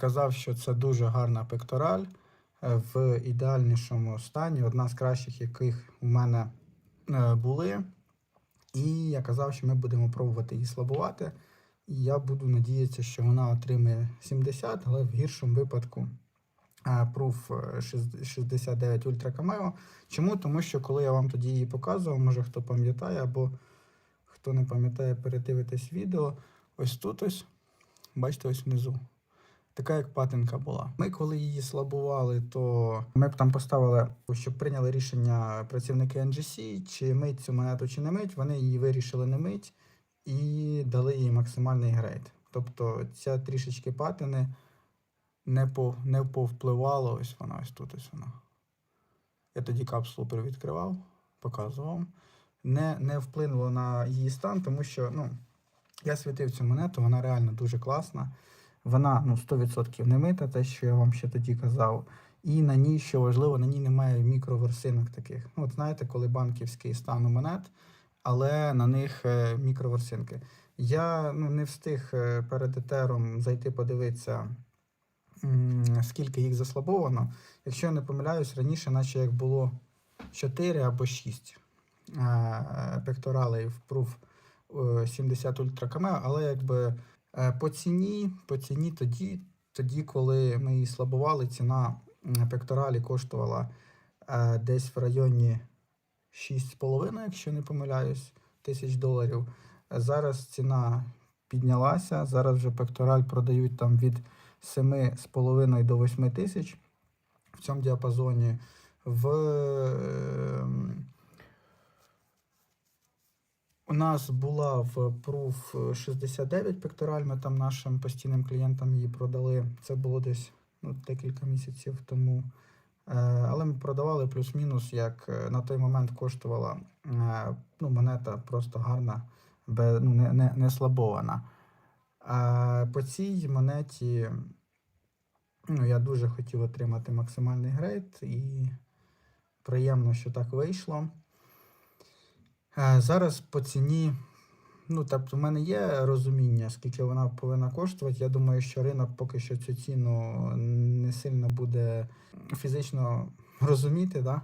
Казав, що це дуже гарна пектораль е, в ідеальнішому стані, одна з кращих, яких у мене е, були. І я казав, що ми будемо пробувати її слабувати. Я буду надіятися, що вона отримає 70, але в гіршому випадку е, 60 69 Ultra Cameo. Чому? Тому що коли я вам тоді її показував, може хто пам'ятає, або хто не пам'ятає, передивитись відео. Ось тут ось, бачите, ось внизу. Така як патинка була. Ми, коли її слабували, то ми б там поставили, щоб прийняли рішення працівники NGC, чи мить цю монету, чи не мить. Вони її вирішили не мить і дали їй максимальний грейд. Тобто ця трішечки патини не, по, не повпливало. Ось вона, ось тут ось вона. Я тоді капсулу привідкривав, показував. Не, не вплинуло на її стан, тому що ну, я світив цю монету, вона реально дуже класна. Вона ну, 100% не мита, те, що я вам ще тоді казав. І на ній, що важливо, на ній немає мікроверсинок таких. Ну, от знаєте, коли банківський стан у монет, але на них е, мікроверсинки. Я ну, не встиг е, перед етером зайти подивитися, скільки їх заслабовано. Якщо я не помиляюсь, раніше, наче як було 4 або 6 е, пекторалей в Proof е, 70 Ultra Cameo, але якби по ціні, по ціні тоді, тоді, коли ми її слабували, ціна пекторалі коштувала е, десь в районі 6,5, якщо не помиляюсь, тисяч доларів. Е, Зараз ціна піднялася. Зараз вже пектораль продають там від 7,5 до 8 тисяч в цьому діапазоні. В, ем, у нас була в Proof 69 пектораль, ми там нашим постійним клієнтам її продали. Це було десь ну, декілька місяців тому. Е, Але ми продавали плюс-мінус, як е, на той момент коштувала е, ну, монета просто гарна, ну, не, не, не слабована. По цій монеті ну, я дуже хотів отримати максимальний грейд, і приємно, що так вийшло. Зараз по ціні, ну тобто, в мене є розуміння, скільки вона повинна коштувати. Я думаю, що ринок поки що цю ціну не сильно буде фізично розуміти. Да?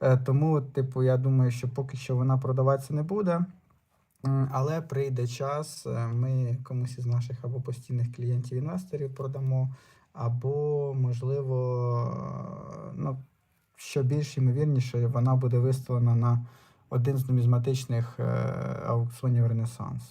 Е, Тому, типу, я думаю, що поки що вона продаватися не буде. Але прийде час, е, ми комусь із наших або постійних клієнтів-інвесторів продамо, або, можливо, е, ну, що більш ймовірніше, вона буде виставлена на один з нумізматичних е, аукціонів Ренесанс.